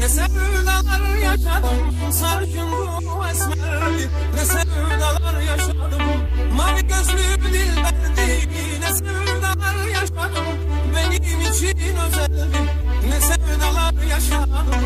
Ne sevdalar yaşadım sarışın bu esmerdi Ne sevdalar yaşadım mavi gözlü dilberdi Ne sevdalar yaşadım benim için özeldi Ne sevdalar yaşadım